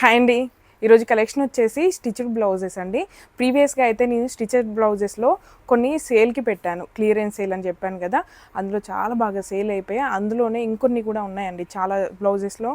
Hi అండి. ఈరోజు collection వచ్చేసి స్టిచ్డ్ బ్లౌజెస్ అండి. ప్రీవియస్గా అయితే నేను స్టిచ్డ్ బ్లౌజెస్లో కొన్ని సేల్కి పెట్టాను. క్లియరెన్స్ సేల్ అని చెప్పాను కదా అందులో చాలా బాగా సేల్ అయిపోయాయి. అందులోనే ఇంకొన్ని కూడా ఉన్నాయండి. చాలా బ్లౌజెస్లో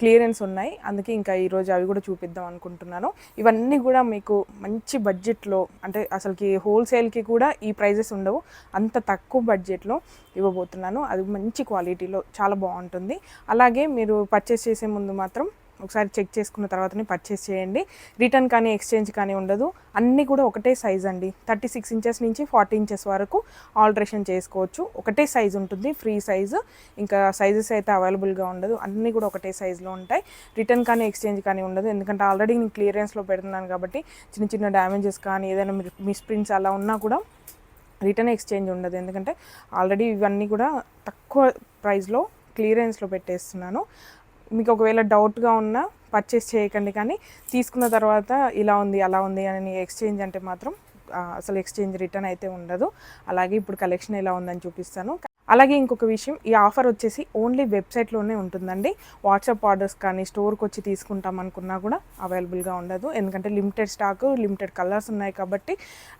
క్లియరెన్స్ ఉన్నాయి. అందుకే ఇంకా ఈరోజు అవి కూడా చూపిద్దాం అనుకుంటున్నాను. ఇవన్నీ కూడా మీకు మంచి బడ్జెట్లో అంటే అసలుకి హోల్సేల్కి కూడా ఈ ప్రైజెస్ ఉండవు. అంత తక్కువ బడ్జెట్లో ఇవ్వబోతున్నాను. అది మంచి క్వాలిటీలో చాలా బాగుంటుంది. అలాగే మీరు పర్చేస్ చేసే ముందు మాత్రం ఒకసారి చెక్ చేసుకున్న తర్వాతనే పర్చేస్ చేయండి. రిటర్న్ కానీ ఎక్స్చేంజ్ కానీ ఉండదు. అన్నీ కూడా ఒకటే సైజ్ అండి. థర్టీ సిక్స్ ఇంచెస్ నుంచి ఫార్టీ ఇంచెస్ వరకు ఆల్టరేషన్ చేసుకోవచ్చు. ఒకటే సైజ్ ఉంటుంది ఫ్రీ సైజు ఇంకా సైజెస్ అయితే అవైలబుల్గా ఉండదు. అన్నీ కూడా ఒకటే సైజులో ఉంటాయి. రిటర్న్ కానీ ఎక్స్చేంజ్ కానీ ఉండదు. ఎందుకంటే ఆల్రెడీ నేను క్లియరెన్స్లో పెడుతున్నాను కాబట్టి చిన్న చిన్న డ్యామేజెస్ కానీ ఏదైనా మిస్ప్రింట్స్ అలా ఉన్నా కూడా రిటర్న్ ఎక్స్చేంజ్ ఉండదు. ఎందుకంటే ఆల్రెడీ ఇవన్నీ కూడా తక్కువ ప్రైస్లో క్లియరెన్స్లో పెట్టేస్తున్నాను. మీకు ఒకవేళ డౌట్గా ఉన్నా పర్చేస్ చేయకండి కానీ తీసుకున్న తర్వాత ఇలా ఉంది అలా ఉంది అని ఎక్స్చేంజ్ అంటే మాత్రం అసలు ఎక్స్చేంజ్ రిటర్న్ అయితే ఉండదు. అలాగే ఇప్పుడు కలెక్షన్ ఎలా ఉందని చూపిస్తాను. అలాగే ఇంకొక విషయం ఈ ఆఫర్ వచ్చేసి ఓన్లీ వెబ్సైట్లోనే ఉంటుందండి. వాట్సాప్ ఆర్డర్స్ కానీ స్టోర్కి వచ్చి తీసుకుంటాం అనుకున్నా కూడా అవైలబుల్గా ఉండదు. ఎందుకంటే లిమిటెడ్ స్టాక్ లిమిటెడ్ కలర్స్ ఉన్నాయి కాబట్టి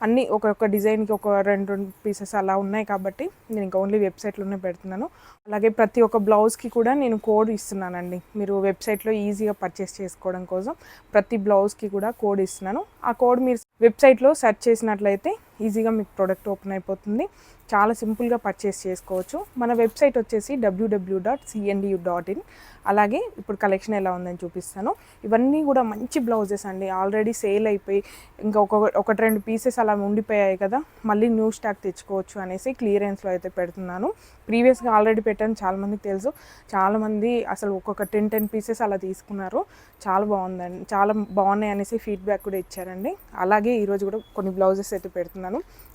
అన్ని ఒక్కొక్క డిజైన్కి ఒక రెండు రెండు పీసెస్ అలా ఉన్నాయి కాబట్టి నేను ఇంకా ఓన్లీ వెబ్సైట్లోనే పెడుతున్నాను. అలాగే ప్రతి ఒక్క బ్లౌజ్కి కూడా నేను కోడ్ ఇస్తున్నానండి. మీరు వెబ్సైట్లో ఈజీగా పర్చేస్ చేసుకోవడం కోసం ప్రతి బ్లౌజ్కి కూడా కోడ్ ఇస్తున్నాను. ఆ కోడ్ మీరు వెబ్సైట్లో సెర్చ్ చేసినట్లయితే ఈజీగా మీకు ప్రోడక్ట్ ఓపెన్ అయిపోతుంది. చాలా సింపుల్గా పర్చేస్ చేసుకోవచ్చు. మన వెబ్సైట్ వచ్చేసి WWW dot CNDU dot in అలాగే ఇప్పుడు కలెక్షన్ ఎలా ఉందని చూపిస్తాను. ఇవన్నీ కూడా మంచి బ్లౌజెస్ అండి. ఆల్రెడీ సేల్ అయిపోయి ఇంకా ఒక ఒకటి రెండు పీసెస్ అలా ఉండిపోయాయి కదా. మళ్ళీ న్యూ స్టాక్ తెచ్చుకోవచ్చు అనేసి క్లియరెన్స్లో అయితే పెడుతున్నాను. ప్రీవియస్గా ఆల్రెడీ పెట్టాను. చాలామందికి తెలుసు. చాలామంది అసలు ఒక్కొక్క టెన్ టెన్ పీసెస్ అలా తీసుకున్నారు. చాలా బాగుందండి. చాలా బాగున్నాయి అనేసి ఫీడ్బ్యాక్ కూడా ఇచ్చారండి. అలాగే ఈరోజు కూడా కొన్ని బ్లౌజెస్ అయితే పెడుతున్నాను.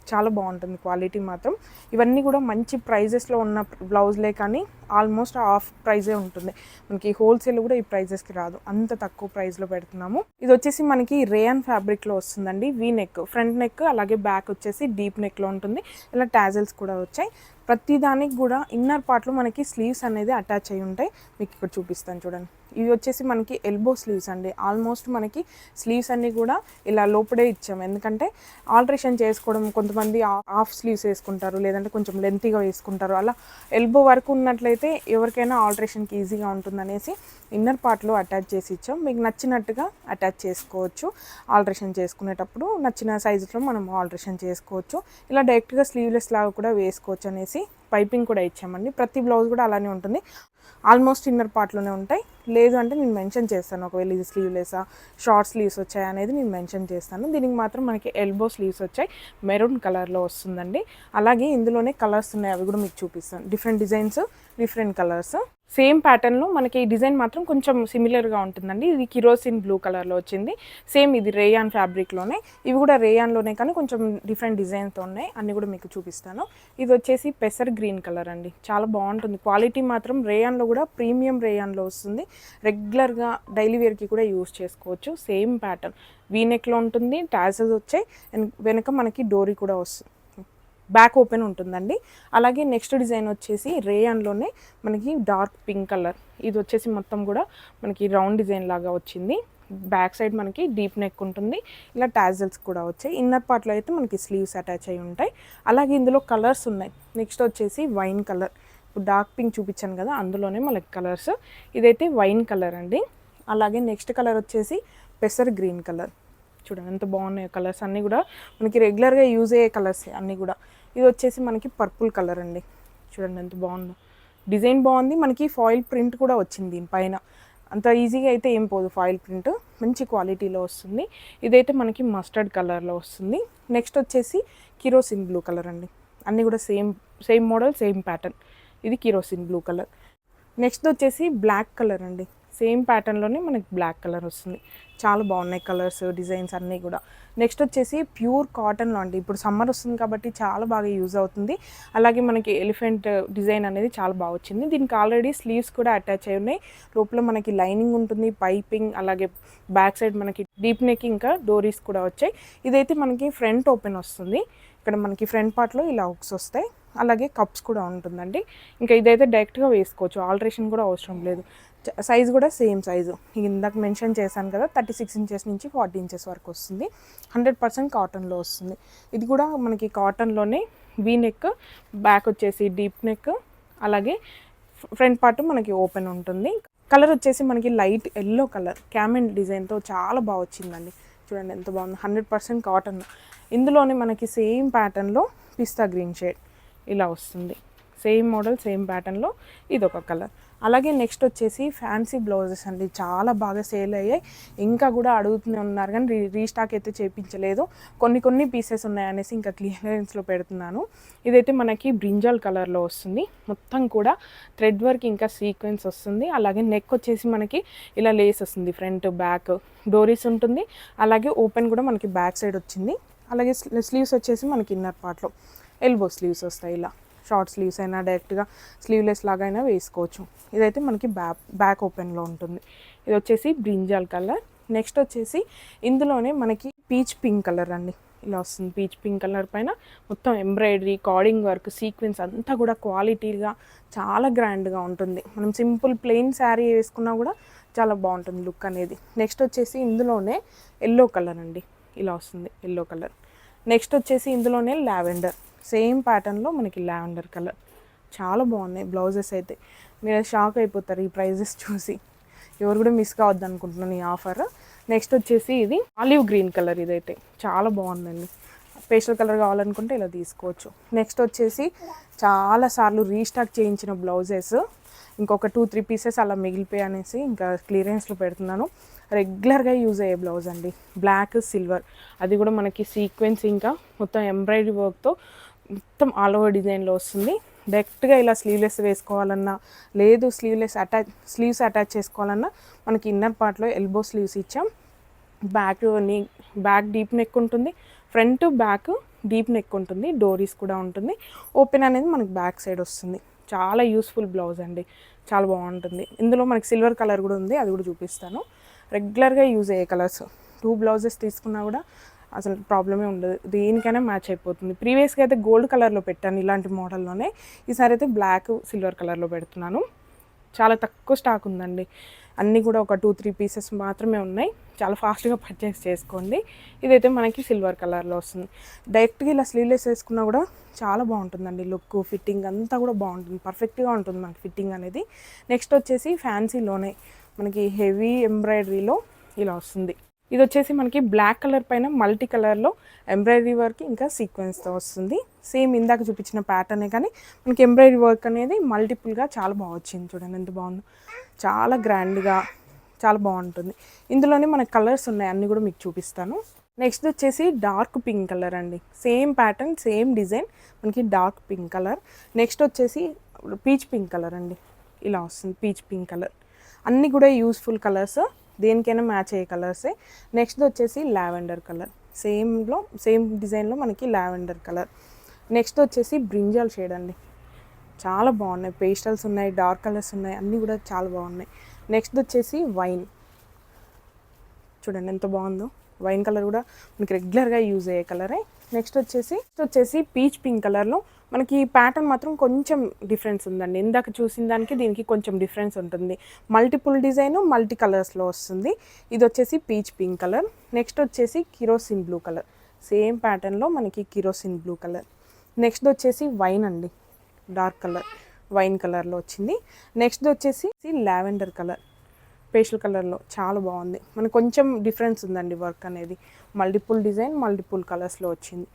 చాలా బాగుంటుంది క్వాలిటీ మాత్రం. ఇవన్నీ కూడా మంచి ప్రైజెస్లో ఉన్న బ్లౌజ్లే కానీ ఆల్మోస్ట్ హాఫ్ ప్రైజే ఉంటుంది. మనకి హోల్సేల్ కూడా ఈ ప్రైజెస్కి రాదు. అంత తక్కువ ప్రైస్లో పెడుతున్నాము. ఇది వచ్చేసి మనకి రేయన్ ఫ్యాబ్రిక్లో వస్తుందండి. వీ నెక్ ఫ్రంట్ నెక్ అలాగే బ్యాక్ వచ్చేసి డీప్ నెక్లో ఉంటుంది. ఇలా టాజల్స్ కూడా వచ్చాయి. ప్రతి దానికి కూడా ఇన్నర్ పార్ట్లో మనకి స్లీవ్స్ అనేది అటాచ్ అయి ఉంటాయి. మీకు ఇక్కడ చూపిస్తాను చూడండి. ఇవి వచ్చేసి మనకి ఎల్బో స్లీవ్స్ అండి. ఆల్మోస్ట్ మనకి స్లీవ్స్ అన్నీ కూడా ఇలా లోపడే ఇచ్చాము. ఎందుకంటే ఆల్ట్రేషన్ చేసుకోవడం కొంతమంది హాఫ్ స్లీవ్స్ వేసుకుంటారు లేదంటే కొంచెం లెంతీగా వేసుకుంటారు. అలా ఎల్బో వరకు ఉన్నట్లయితే ఎవరికైనా ఆల్ట్రేషన్కి ఈజీగా ఉంటుందనేసి ఇన్నర్ పార్ట్లో అటాచ్ చేసి ఇచ్చాం మీకు నచ్చినట్టుగా అటాచ్ చేసుకోవచ్చు ఆల్ట్రేషన్ చేసుకునేటప్పుడు. నచ్చిన సైజులో మనం ఆల్ట్రేషన్ చేసుకోవచ్చు. ఇలా డైరెక్ట్గా స్లీవ్లెస్ లాగా కూడా వేసుకోవచ్చు అనేసి పైపింగ్ కూడా ఇచ్చామండి. ప్రతి బ్లౌజ్ కూడా అలానే ఉంటుంది. ఆల్మోస్ట్ ఇన్నర్ పార్ట్లోనే ఉంటాయి. లేదు అంటే నేను మెన్షన్ చేస్తాను. ఒకవేళ ఇది స్లీవ్లెస్సా షార్ట్ స్లీవ్స్ వచ్చాయి అనేది నేను మెన్షన్ చేస్తాను. దీనికి మాత్రం మనకి ఎల్బో స్లీవ్స్ వచ్చాయి. మెరూన్ కలర్లో వస్తుందండి. అలాగే ఇందులోనే కలర్స్ ఉన్నాయి. అవి కూడా మీకు చూపిస్తాను. Different designs different colours. Same ప్యాటర్న్లో మనకి ఈ డిజైన్ మాత్రం కొంచెం సిమిలర్గా ఉంటుందండి. ఇది కిరోసిన్ బ్లూ కలర్లో వచ్చింది. సేమ్ ఇది రేయాన్ ఫ్యాబ్రిక్లోనే ఇవి కూడా రేయాన్లోనే కానీ కొంచెం డిఫరెంట్ డిజైన్తో ఉన్నాయి. అన్నీ కూడా మీకు చూపిస్తాను. ఇది వచ్చేసి పెసర్ గ్రీన్ కలర్ అండి. చాలా బాగుంటుంది. క్వాలిటీ మాత్రం రేయాన్లో కూడా ప్రీమియం రేయాన్లో వస్తుంది. రెగ్యులర్గా డైలీ వేర్కి కూడా యూస్ చేసుకోవచ్చు. సేమ్ ప్యాటర్న్ వీనెక్లో ఉంటుంది. టాజెస్ వచ్చాయి. వెనక మనకి డోరీ కూడా వస్తుంది. బ్యాక్ ఓపెన్ ఉంటుందండి. అలాగే నెక్స్ట్ డిజైన్ వచ్చేసి రేయన్లోనే మనకి డార్క్ పింక్ కలర్. ఇది వచ్చేసి మొత్తం కూడా మనకి రౌండ్ డిజైన్ లాగా వచ్చింది. బ్యాక్ సైడ్ మనకి డీప్ నెక్ ఉంటుంది. ఇలా టాజిల్స్ కూడా వచ్చాయి. ఇన్నర్ పార్ట్లో అయితే మనకి స్లీవ్స్ అటాచ్ అయి ఉంటాయి. అలాగే ఇందులో కలర్స్ ఉన్నాయి. నెక్స్ట్ వచ్చేసి వైన్ కలర్. ఇప్పుడు డార్క్ పింక్ చూపించాను కదా అందులోనే మనకి కలర్స్. ఇదైతే వైన్ కలర్ అండి. అలాగే నెక్స్ట్ కలర్ వచ్చేసి పెసర్ గ్రీన్ కలర్. చూడండి ఎంత బాగున్నాయి కలర్స్. అన్నీ కూడా మనకి రెగ్యులర్గా యూజ్ అయ్యే కలర్స్ అన్నీ కూడా. ఇది వచ్చేసి మనకి పర్పుల్ కలర్ అండి. చూడండి ఎంత బాగుందో. డిజైన్ బాగుంది. మనకి ఫాయిల్ ప్రింట్ కూడా వచ్చింది దీనిపైన. అంత ఈజీగా అయితే ఏం పోదు ఫాయిల్ ప్రింట్. మంచి క్వాలిటీలో వస్తుంది. ఇదైతే మనకి మస్టర్డ్ కలర్లో వస్తుంది. నెక్స్ట్ వచ్చేసి కిరోసిన్ బ్లూ కలర్ అండి. అన్నీ కూడా same same model same pattern. ఇది కిరోసిన్ బ్లూ కలర్. నెక్స్ట్ వచ్చేసి బ్లాక్ కలర్ అండి. సేమ్ ప్యాటర్న్లోనే మనకి బ్లాక్ కలర్ వస్తుంది. చాలా బాగున్నాయి కలర్స్ డిజైన్స్ అన్నీ కూడా. నెక్స్ట్ వచ్చేసి ప్యూర్ కాటన్ లాంటి ఇప్పుడు సమ్మర్ వస్తుంది కాబట్టి చాలా బాగా యూజ్ అవుతుంది. అలాగే మనకి ఎలిఫెంట్ డిజైన్ అనేది చాలా బాగా వచ్చింది. దీనికి ఆల్రెడీ స్లీవ్స్ కూడా అటాచ్ అయి ఉన్నాయి. లోపల మనకి లైనింగ్ ఉంటుంది పైపింగ్ అలాగే బ్యాక్ సైడ్ మనకి డీప్ నెక్ ఇంకా డోరీస్ కూడా వచ్చాయి. ఇదైతే మనకి ఫ్రంట్ ఓపెన్ వస్తుంది. ఇక్కడ మనకి ఫ్రంట్ పార్ట్లో ఇలా హుక్స్ వస్తాయి. అలాగే కప్స్ కూడా ఉంటుందండి. ఇంకా ఇదైతే డైరెక్ట్గా వేసుకోవచ్చు. ఆల్టరేషన్ కూడా అవసరం లేదు. సైజ్ కూడా సేమ్ సైజు. ఇందాక మెన్షన్ చేశాను కదా థర్టీ సిక్స్ ఇంచెస్ నుంచి ఫార్టీ ఇంచెస్ వరకు వస్తుంది. హండ్రెడ్ పర్సెంట్ కాటన్లో వస్తుంది. ఇది కూడా మనకి కాటన్లోనే వీ నెక్ బ్యాక్ వచ్చేసి డీప్ నెక్ అలాగే ఫ్రంట్ పార్ట్ మనకి ఓపెన్ ఉంటుంది. కలర్ వచ్చేసి మనకి లైట్ ఎల్లో కలర్ క్యామెన్ డిజైన్తో చాలా బాగా వచ్చిందండి. చూడండి ఎంత బాగుంది. Hundred percent cotton. ఇందులోనే మనకి సేమ్ ప్యాటర్న్లో పిస్తా గ్రీన్ షేడ్ ఇలా వస్తుంది. సేమ్ మోడల్ సేమ్ ప్యాటర్న్లో ఇది ఒక కలర్ అలాగే నెక్స్ట్ వచ్చేసి ఫ్యాన్సీ బ్లౌజెస్ అండి. చాలా బాగా సేల్ అయ్యాయి. ఇంకా కూడా అడుగుతూనే ఉన్నారు కానీ రీ రీస్టాక్ అయితే చేయించలేదు కొన్ని కొన్ని పీసెస్ ఉన్నాయనేసి ఇంకా క్లియరెన్స్లో పెడుతున్నాను. ఇదైతే మనకి బ్రింజాల్ కలర్లో వస్తుంది. మొత్తం కూడా థ్రెడ్ వర్క్ ఇంకా సీక్వెన్స్ వస్తుంది. అలాగే నెక్ వచ్చేసి మనకి ఇలా లేస్ వస్తుంది. ఫ్రంట్ బ్యాక్ డోరీస్ ఉంటుంది. అలాగే ఓపెన్ కూడా మనకి బ్యాక్ సైడ్ వచ్చింది. అలాగే స్లీవ్స్ వచ్చేసి మనకి ఇన్నర్ పార్ట్లో. ఎల్బో స్లీవ్స్ వస్తాయి ఇలా. షార్ట్ స్లీవ్స్ అయినా డైరెక్ట్గా స్లీవ్లెస్ లాగా అయినా వేసుకోవచ్చు. ఇదైతే మనకి బ్యాక్ బ్యాక్ ఓపెన్లో ఉంటుంది. ఇది వచ్చేసి బ్రింజాల్ కలర్. నెక్స్ట్ వచ్చేసి ఇందులోనే మనకి పీచ్ పింక్ కలర్ అండి. ఇలా వస్తుంది పీచ్ పింక్ కలర్ పైన మొత్తం ఎంబ్రాయిడరీ కార్డింగ్ వర్క్ సీక్వెన్స్ అంతా కూడా క్వాలిటీగా చాలా గ్రాండ్గా ఉంటుంది. మనం సింపుల్ ప్లెయిన్ శారీ వేసుకున్నా కూడా చాలా బాగుంటుంది లుక్ అనేది. నెక్స్ట్ వచ్చేసి ఇందులోనే ఎల్లో కలర్ అండి. ఇలా వస్తుంది ఎల్లో కలర్. నెక్స్ట్ వచ్చేసి ఇందులోనే లావెండర్. సేమ్ ప్యాటర్న్లో మనకి లావెండర్ కలర్. చాలా బాగున్నాయి బ్లౌజెస్ అయితే. మీరు షాక్ అయిపోతారు ఈ ప్రైజెస్ చూసి. ఎవరు కూడా మిస్ కావద్దు అనుకుంటున్నాను ఈ ఆఫర్. నెక్స్ట్ వచ్చేసి ఇది ఆలివ్ గ్రీన్ కలర్ ఇదైతే. చాలా బాగుందండి. పేస్టల్ కలర్ కావాలనుకుంటే ఇలా తీసుకోవచ్చు. నెక్స్ట్ వచ్చేసి చాలా సార్లు రీస్టాక్ చేయించిన బ్లౌజెస్. ఇంకొక టూ త్రీ పీసెస్ అలా మిగిలిపోయి అనేసి ఇంకా క్లియరెన్స్లో పెడుతున్నాను. రెగ్యులర్గా యూజ్ అయ్యే బ్లౌజ్ అండి. Black silver. అది కూడా మనకి సీక్వెన్స్ ఇంకా మొత్తం ఎంబ్రాయిడరీ వర్క్తో మొత్తం ఆల్ ఓవర్ డిజైన్లో వస్తుంది. డైరెక్ట్గా ఇలా స్లీవ్లెస్ వేసుకోవాలన్నా లేదు స్లీవ్లెస్ అటాచ్ స్లీవ్స్ అటాచ్ చేసుకోవాలన్నా మనకి ఇన్నర్ పార్ట్లో ఎల్బో స్లీవ్స్ ఇచ్చాం. బ్యాక్ నీ బ్యాక్ డీప్ నెక్ ఉంటుంది. ఫ్రంట్ బ్యాక్ డీప్ నెక్ ఉంటుంది. డోరీస్ కూడా ఉంటుంది. ఓపెన్ అనేది మనకి బ్యాక్ సైడ్ వస్తుంది. చాలా యూస్ఫుల్ బ్లౌజ్ అండి. చాలా బాగుంటుంది. ఇందులో మనకి సిల్వర్ కలర్ కూడా ఉంది. అది కూడా చూపిస్తాను. రెగ్యులర్గా యూజ్ అయ్యే కలర్స్ టూ బ్లౌజెస్ తీసుకున్నా కూడా అసలు ప్రాబ్లమే ఉండదు. దేనికైనా మ్యాచ్ అయిపోతుంది. ప్రీవియస్గా అయితే గోల్డ్ కలర్లో పెట్టాను ఇలాంటి మోడల్లోనే ఈసారి అయితే బ్లాక్ సిల్వర్ కలర్లో పెడుతున్నాను. చాలా తక్కువ స్టాక్ ఉందండి. అన్నీ కూడా ఒక టూ త్రీ పీసెస్ మాత్రమే ఉన్నాయి. చాలా ఫాస్ట్గా పర్చేస్ చేసుకోండి. ఇదైతే మనకి సిల్వర్ కలర్లో వస్తుంది. డైరెక్ట్గా ఇలా స్లీవ్లెస్ వేసుకున్నా కూడా చాలా బాగుంటుందండి. లుక్ ఫిట్టింగ్ అంతా కూడా బాగుంటుంది. పర్ఫెక్ట్గా ఉంటుంది మనకి ఫిట్టింగ్ అనేది. నెక్స్ట్ వచ్చేసి ఫ్యాన్సీలోనే మనకి హెవీ ఎంబ్రాయిడరీలో ఇలా వస్తుంది. ఇది వచ్చేసి మనకి బ్లాక్ కలర్ పైన మల్టీ కలర్లో ఎంబ్రాయిడరీ వర్క్ ఇంకా సీక్వెన్స్తో వస్తుంది. సేమ్ ఇందాక చూపించిన ప్యాటర్నే కానీ మనకి ఎంబ్రాయిడరీ వర్క్ అనేది మల్టిపుల్గా చాలా బాగా వచ్చింది చూడండి ఎంత బాగుందో. చాలా గ్రాండ్గా చాలా బాగుంటుంది. ఇందులోనే మన కలర్స్ ఉన్నాయి అన్నీ కూడా మీకు చూపిస్తాను. నెక్స్ట్ వచ్చేసి డార్క్ పింక్ కలర్ అండి. సేమ్ ప్యాటర్న్ సేమ్ డిజైన్ మనకి డార్క్ పింక్ కలర్ నెక్స్ట్ వచ్చేసి పీచ్ పింక్ కలర్ అండి. ఇలా వస్తుంది పీచ్ పింక్ కలర్ అన్నీ కూడా యూస్ఫుల్ కలర్స్ దేనికైనా మ్యాచ్ అయ్యే కలర్సే నెక్స్ట్ వచ్చేసి లావెండర్ కలర్ సేమ్లో సేమ్ డిజైన్లో మనకి లావెండర్ కలర్ నెక్స్ట్ వచ్చేసి బ్రింజాల్ షేడ్ అండి. చాలా బాగున్నాయి. పేస్టల్స్ ఉన్నాయి డార్క్ కలర్స్ ఉన్నాయి అన్నీ కూడా చాలా బాగున్నాయి. నెక్స్ట్ వచ్చేసి వైన్ చూడండి ఎంత బాగుందో. వైన్ కలర్ కూడా మనకి రెగ్యులర్గా యూజ్ అయ్యే కలరే నెక్స్ట్ వచ్చేసి నెక్స్ట్ వచ్చేసి పీచ్ పింక్ కలర్లో మనకి ప్యాటర్న్ మాత్రం కొంచెం డిఫరెన్స్ ఉందండి. ఇందాక చూసిన దానికి దీనికి కొంచెం డిఫరెన్స్ ఉంటుంది. మల్టిపుల్ డిజైన్ మల్టీ కలర్స్లో వస్తుంది. ఇది వచ్చేసి పీచ్ పింక్ కలర్ నెక్స్ట్ వచ్చేసి కిరోసిన్ బ్లూ కలర్ సేమ్ ప్యాటర్న్లో మనకి కిరోసిన్ బ్లూ కలర్ నెక్స్ట్ వచ్చేసి వైన్ అండి. డార్క్ కలర్ వైన్ కలర్లో వచ్చింది. నెక్స్ట్ వచ్చేసి లావెండర్ కలర్ పేషల్ కలర్లో చాలా బాగుంది. మనకు కొంచెం డిఫరెన్స్ ఉందండి వర్క్ అనేది. మల్టిపుల్ డిజైన్ మల్టిపుల్ కలర్స్లో వచ్చింది.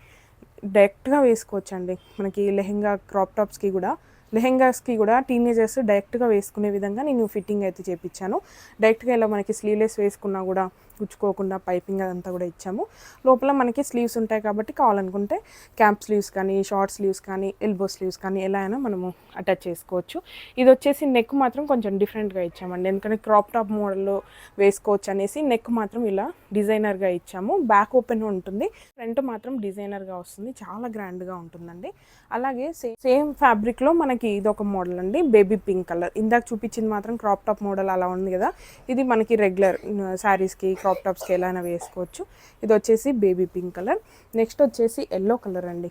డైరెక్ట్గా వేసుకోవచ్చండి. మనకి లెహెంగా క్రాప్ టాప్స్కి కూడా. లెహెంగాస్కి కూడా టీనేజర్స్ డైరెక్ట్గా వేసుకునే విధంగా నేను ఫిట్టింగ్ అయితే చేపించాను. డైరెక్ట్గా ఇలా మనకి స్లీవ్లెస్ వేసుకున్నా కూడా గుచ్చుకోకుండా పైపింగ్ అదంతా కూడా ఇచ్చాము. లోపల మనకి స్లీవ్స్ ఉంటాయి కాబట్టి కావాలనుకుంటే క్యాంప్ స్లీవ్స్ కానీ షార్ట్ స్లీవ్స్ కానీ ఎల్బో స్లీవ్స్ కానీ ఎలా అయినా మనము అటాచ్ చేసుకోవచ్చు. ఇది వచ్చేసి నెక్ మాత్రం కొంచెం డిఫరెంట్గా ఇచ్చామండి. ఎందుకంటే క్రాప్ టాప్ మోడల్లో వేసుకోవచ్చు అనేసి నెక్ మాత్రం ఇలా డిజైనర్గా ఇచ్చాము. బ్యాక్ ఓపెన్ ఉంటుంది. ఫ్రంట్ మాత్రం డిజైనర్గా వస్తుంది. చాలా గ్రాండ్గా ఉంటుందండి. అలాగే సేమ్ సేమ్ ఫ్యాబ్రిక్లో మనకి ఇది ఒక మోడల్ అండి. Baby pink colour. ఇందాక చూపించింది మాత్రం క్రాప్ టాప్ మోడల్ అలా ఉంది కదా. ఇది మనకి రెగ్యులర్ శారీస్కి క్రాప్ టాప్స్కి ఎలా అయినా వేసుకోవచ్చు. ఇది వచ్చేసి బేబీ పింక్ కలర్. నెక్స్ట్ వచ్చేసి ఎల్లో కలర్ అండి.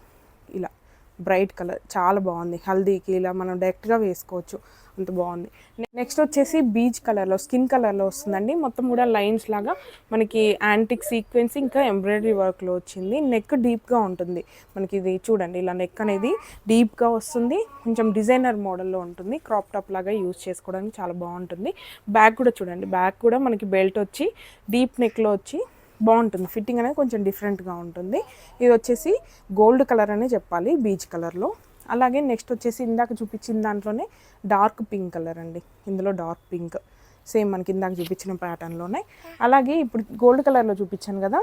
ఇలా బ్రైట్ కలర్. చాలా బాగుంది. హల్దీకి ఇలా మనం డైరెక్ట్గా వేసుకోవచ్చు. అంత బాగుంది. నెక్స్ట్ వచ్చేసి బీచ్ కలర్లో స్కిన్ కలర్లో వస్తుందండి. మొత్తం కూడా లైన్స్ లాగా మనకి యాంటిక్ సీక్వెన్స్ ఇంకా ఎంబ్రాయిడరీ వర్క్లో వచ్చింది. నెక్ డీప్గా ఉంటుంది. మనకి ఇది చూడండి ఇలా నెక్ అనేది డీప్గా వస్తుంది. కొంచెం డిజైనర్ మోడల్లో ఉంటుంది. క్రాప్ టాప్ లాగా యూజ్ చేసుకోవడానికి చాలా బాగుంటుంది. బ్యాక్ కూడా చూడండి బ్యాక్ కూడా మనకి బెల్ట్ వచ్చి డీప్ నెక్లో వచ్చి బాగుంటుంది. ఫిట్టింగ్ అనేది కొంచెం డిఫరెంట్గా ఉంటుంది. ఇది వచ్చేసి గోల్డ్ కలర్ అనే చెప్పాలి బీచ్ కలర్లో అలాగే నెక్స్ట్ వచ్చేసి ఇందాక చూపించిన దాంట్లోనే డార్క్ పింక్ కలర్ అండి. ఇందులో డార్క్ పింక్. సేమ్ మనకి ఇందాక చూపించిన ప్యాటర్న్లోనే అలాగే ఇప్పుడు గోల్డ్ కలర్లో చూపించాను కదా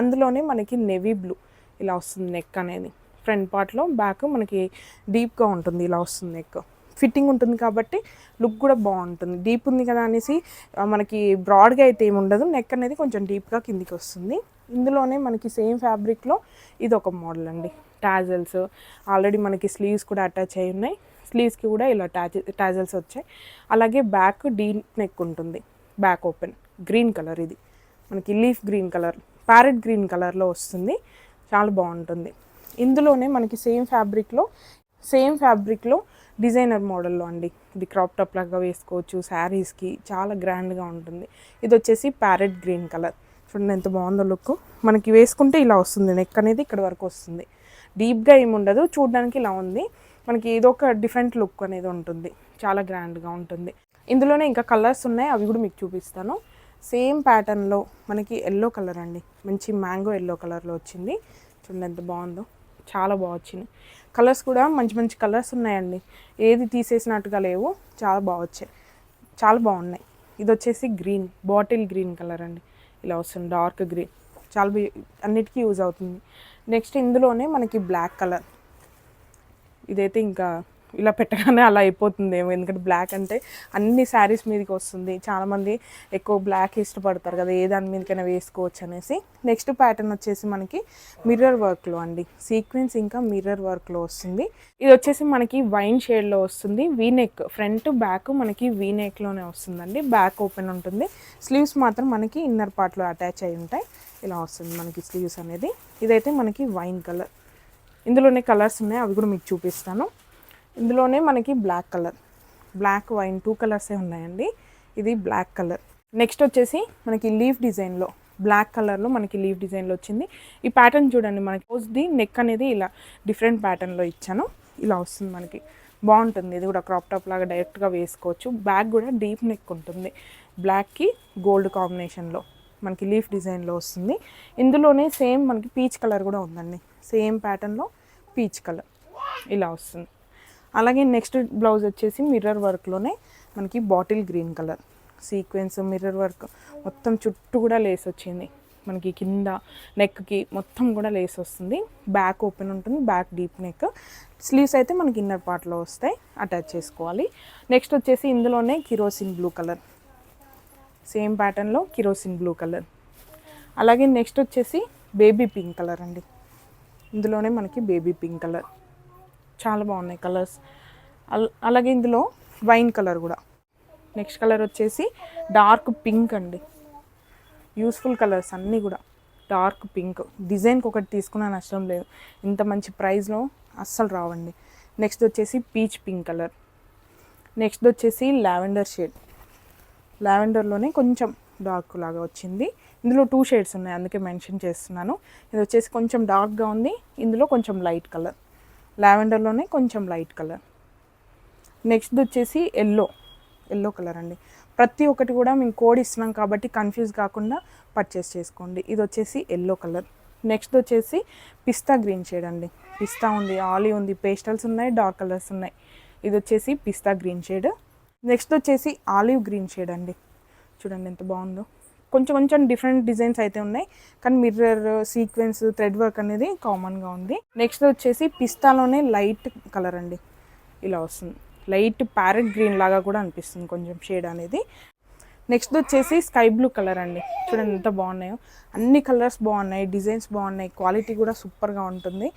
అందులోనే మనకి నెవీ బ్లూ ఇలా వస్తుంది నెక్ అనేది. ఫ్రంట్ పార్ట్లో బ్యాక్ మనకి డీప్గా ఉంటుంది ఇలా వస్తుంది నెక్ ఫిట్టింగ్ ఉంటుంది కాబట్టి లుక్ కూడా బాగుంటుంది. డీప్ ఉంది కదా అనేసి మనకి బ్రాడ్గా అయితే ఏమి ఉండదు. నెక్ అనేది కొంచెం డీప్గా కిందికి వస్తుంది. ఇందులోనే మనకి సేమ్ ఫ్యాబ్రిక్లో ఇది ఒక మోడల్ అండి. టాజల్స్. ఆల్రెడీ మనకి స్లీవ్స్ కూడా అటాచ్ అయి ఉన్నాయి. స్లీవ్స్కి కూడా ఇలా టాజ్ టాజల్స్ వచ్చాయి. అలాగే బ్యాక్ డీ నెక్ ఉంటుంది. Back open. గ్రీన్ కలర్ ఇది. మనకి leaf green colour parrot green కలర్లో వస్తుంది. చాలా బాగుంటుంది. ఇందులోనే మనకి సేమ్ ఫ్యాబ్రిక్లో సేమ్ ఫ్యాబ్రిక్లో డిజైనర్ మోడల్లో అండి. ఇది క్రాప్ టాప్ లాగా వేసుకోవచ్చు. శారీస్కి చాలా గ్రాండ్గా ఉంటుంది. ఇది వచ్చేసి ప్యారెట్ గ్రీన్ కలర్. చూడండి ఎంత బాగుందో లుక్. మనకి వేసుకుంటే ఇలా వస్తుంది. నెక్ అనేది ఇక్కడ వరకు వస్తుంది. డీప్గా ఏమి ఉండదు చూడడానికి ఇలా ఉంది. మనకి ఏదో ఒక డిఫరెంట్ లుక్ అనేది ఉంటుంది చాలా గ్రాండ్గా ఉంటుంది. ఇందులోనే ఇంకా కలర్స్ ఉన్నాయి అవి కూడా మీకు చూపిస్తాను. సేమ్ ప్యాటర్న్లో మనకి ఎల్లో కలర్ అండి మంచి మ్యాంగో ఎల్లో కలర్లో వచ్చింది. చూడండి ఎంత బాగుందో చాలా బాగా వచ్చింది. కలర్స్ కూడా మంచి మంచి కలర్స్ ఉన్నాయండి. ఏది తీసేసినట్టుగా లేవు చాలా బాగా వచ్చాయి. చాలా బాగున్నాయి. ఇది వచ్చేసి గ్రీన్ బాటిల్ గ్రీన్ కలర్ అండి. ఇలా వస్తుంది డార్క్ గ్రీన్. చాలా అన్నిటికీ యూజ్ అవుతుంది. నెక్స్ట్ ఇందులోనే మనకి బ్లాక్ కలర్ ఇదైతే ఇంకా ఇలా పెట్టగానే అలా అయిపోతుందేమో. ఎందుకంటే బ్లాక్ అంటే అన్ని శారీస్ మీదకి వస్తుంది. చాలామంది ఎక్కువ బ్లాక్ ఇష్టపడతారు కదా ఏ దాని మీదకైనా వేసుకోవచ్చు అనేసి. నెక్స్ట్ ప్యాటర్న్ వచ్చేసి మనకి మిర్రర్ వర్క్లో అండి. సీక్వెన్స్ ఇంకా మిర్రర్ వర్క్లో వస్తుంది. ఇది వచ్చేసి మనకి వైన్ షేడ్లో వస్తుంది. వీ నెక్ ఫ్రంట్ బ్యాక్ మనకి వీ నెక్లోనే వస్తుందండి. బ్యాక్ ఓపెన్ ఉంటుంది. స్లీవ్స్ మాత్రం మనకి ఇన్నర్ పార్ట్లో అటాచ్ అయి ఉంటాయి. ఇలా వస్తుంది మనకి స్లీవ్స్ అనేది. ఇదైతే మనకి వైన్ కలర్ ఇందులోనే కలర్స్ ఉన్నాయి. అవి కూడా మీకు చూపిస్తాను. ఇందులోనే మనకి black colour black wine two కలర్సే ఉన్నాయండి. ఇది బ్లాక్ కలర్ నెక్స్ట్ వచ్చేసి మనకి లీఫ్ డిజైన్లో బ్లాక్ కలర్లో మనకి లీఫ్ డిజైన్లో వచ్చింది. ఈ ప్యాటర్న్ చూడండి మనకి ది నెక్ అనేది ఇలా డిఫరెంట్ ప్యాటర్న్లో ఇచ్చాను. ఇలా వస్తుంది మనకి. బాగుంటుంది. ఇది కూడా క్రాప్ టాప్ లాగా డైరెక్ట్గా వేసుకోవచ్చు. బ్యాక్ కూడా డీప్ నెక్ ఉంటుంది. బ్లాక్కి గోల్డ్ కాంబినేషన్లో మనకి లీఫ్ డిజైన్లో వస్తుంది. ఇందులోనే సేమ్ మనకి పీచ్ కలర్ కూడా ఉందండి. సేమ్ ప్యాటర్న్లో పీచ్ కలర్ ఇలా వస్తుంది. అలాగే నెక్స్ట్ బ్లౌజ్ వచ్చేసి మిర్రర్ వర్క్లోనే మనకి bottle green colour sequence mirror work మొత్తం చుట్టూ కూడా లేస్ వచ్చింది. మనకి కింద నెక్కి మొత్తం కూడా లేస్ వస్తుంది. బ్యాక్ ఓపెన్ ఉంటుంది బ్యాక్ డీప్ నెక్ స్లీవ్స్ అయితే మనకి ఇన్నర్ పార్ట్లో వస్తాయి. అటాచ్ చేసుకోవాలి. నెక్స్ట్ వచ్చేసి ఇందులోనే కిరోసిన్ బ్లూ కలర్ సేమ్ ప్యాటర్న్లో కిరోసిన్ బ్లూ కలర్ అలాగే నెక్స్ట్ వచ్చేసి బేబీ పింక్ కలర్ అండి. ఇందులోనే మనకి బేబీ పింక్ కలర్ చాలా బాగున్నాయి కలర్స్. అల్ అలాగే ఇందులో వైన్ కలర్ కూడా. నెక్స్ట్ కలర్ వచ్చేసి డార్క్ పింక్ అండి. యూస్ఫుల్ కలర్స్ అన్నీ కూడా. Dark pink. డిజైన్కి ఒకటి తీసుకున్నా నష్టం లేదు. ఇంత మంచి ప్రైస్లో అస్సలు రావండి. నెక్స్ట్ వచ్చేసి పీచ్ పింక్ కలర్. నెక్స్ట్ వచ్చేసి లావెండర్ షేడ్. లావెండర్లోనే కొంచెం డార్క్ లాగా వచ్చింది. ఇందులో టూ షేడ్స్ ఉన్నాయి అందుకే మెన్షన్ చేస్తున్నాను. ఇది వచ్చేసి కొంచెం డార్క్గా ఉంది. ఇందులో కొంచెం లైట్ కలర్. లావెండర్లోనే కొంచెం లైట్ కలర్. నెక్స్ట్ వచ్చేసి ఎల్లో. ఎల్లో కలర్ అండి. ప్రతి ఒక్కటి కూడా మేము కోడ్ ఇస్తున్నాం కాబట్టి కన్ఫ్యూజ్ కాకుండా పర్చేస్ చేసుకోండి. ఇది వచ్చేసి ఎల్లో కలర్. నెక్స్ట్ వచ్చేసి పిస్తా గ్రీన్ షేడ్ అండి. పిస్తా ఉంది ఆలివ్ ఉంది పేస్టల్స్ ఉన్నాయి డార్క్ కలర్స్ ఉన్నాయి. ఇది వచ్చేసి పిస్తా గ్రీన్ షేడ్. నెక్స్ట్ వచ్చేసి ఆలివ్ గ్రీన్ షేడ్ అండి. చూడండి ఎంత బాగుందో. కొంచెం కొంచెం డిఫరెంట్ డిజైన్స్ అయితే ఉన్నాయి. కానీ మిర్రర్ సీక్వెన్స్ థ్రెడ్ వర్క్ అనేది కామన్గా ఉంది. నెక్స్ట్ వచ్చేసి పిస్తాలోనే లైట్ కలర్ అండి. ఇలా వస్తుంది. లైట్ ప్యారెట్ గ్రీన్ లాగా కూడా అనిపిస్తుంది కొంచెం షేడ్ అనేది. నెక్స్ట్ వచ్చేసి స్కై బ్లూ కలర్ అండి. చూడండి ఎంత బాగున్నాయో. అన్ని కలర్స్ బాగున్నాయి డిజైన్స్ బాగున్నాయి క్వాలిటీ కూడా సూపర్గా ఉంటుంది.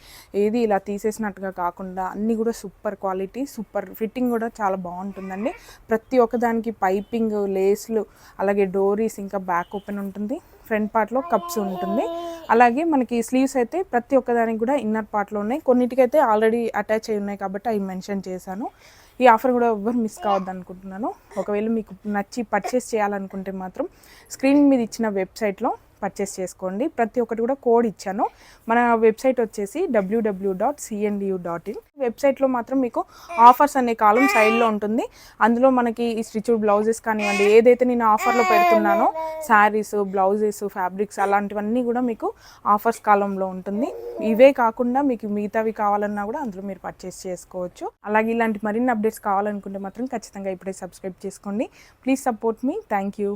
ఏది ఇలా తీసేసినట్టుగా కాకుండా అన్నీ కూడా సూపర్ క్వాలిటీ సూపర్ ఫిట్టింగ్ కూడా చాలా బాగుంటుందండి. ప్రతి ఒక్కదానికి పైపింగ్ లేస్లు అలాగే డోరీస్ ఇంకా బ్యాక్ ఓపెన్ ఉంటుంది. ఫ్రంట్ పార్ట్లో కప్స్ ఉంటుంది. అలాగే మనకి స్లీవ్స్ అయితే ప్రతి ఒక్కదానికి కూడా ఇన్నర్ పార్ట్లో ఉన్నాయి. కొన్నిటికైతే ఆల్రెడీ అటాచ్ అయి ఉన్నాయి కాబట్టి అవి మెన్షన్ చేశాను. ఈ ఆఫర్ కూడా ఎవ్వరు మిస్ కావద్దు అనుకుంటున్నాను ఒకవేళ మీకు నచ్చి పర్చేస్ చేయాలనుకుంటే మాత్రం స్క్రీన్ మీద ఇచ్చిన వెబ్సైట్లో పర్చేస్ చేసుకోండి. ప్రతి ఒక్కటి కూడా కోడ్ ఇచ్చాను. మన వెబ్సైట్ వచ్చేసి W W W dot C N D U dot in వెబ్సైట్లో మాత్రం మీకు ఆఫర్స్ అనే కాలం సైడ్లో ఉంటుంది. అందులో మనకి ఈ స్టిచ్డ్ బ్లౌజెస్ కానివ్వండి ఏదైతే నేను ఆఫర్లో పెడుతున్నానో శారీస్ బ్లౌజెస్ ఫ్యాబ్రిక్స్ అలాంటివన్నీ కూడా మీకు ఆఫర్స్ కాలంలో ఉంటుంది. ఇవే కాకుండా మీకు మిగతావి కావాలన్నా కూడా అందులో మీరు పర్చేస్ చేసుకోవచ్చు. అలాగే ఇలాంటి మరిన్ని అప్డేట్స్ కావాలనుకుంటే మాత్రం ఖచ్చితంగా ఇప్పుడే సబ్స్క్రైబ్ చేసుకోండి. ప్లీజ్ సపోర్ట్ మీ థ్యాంక్ యూ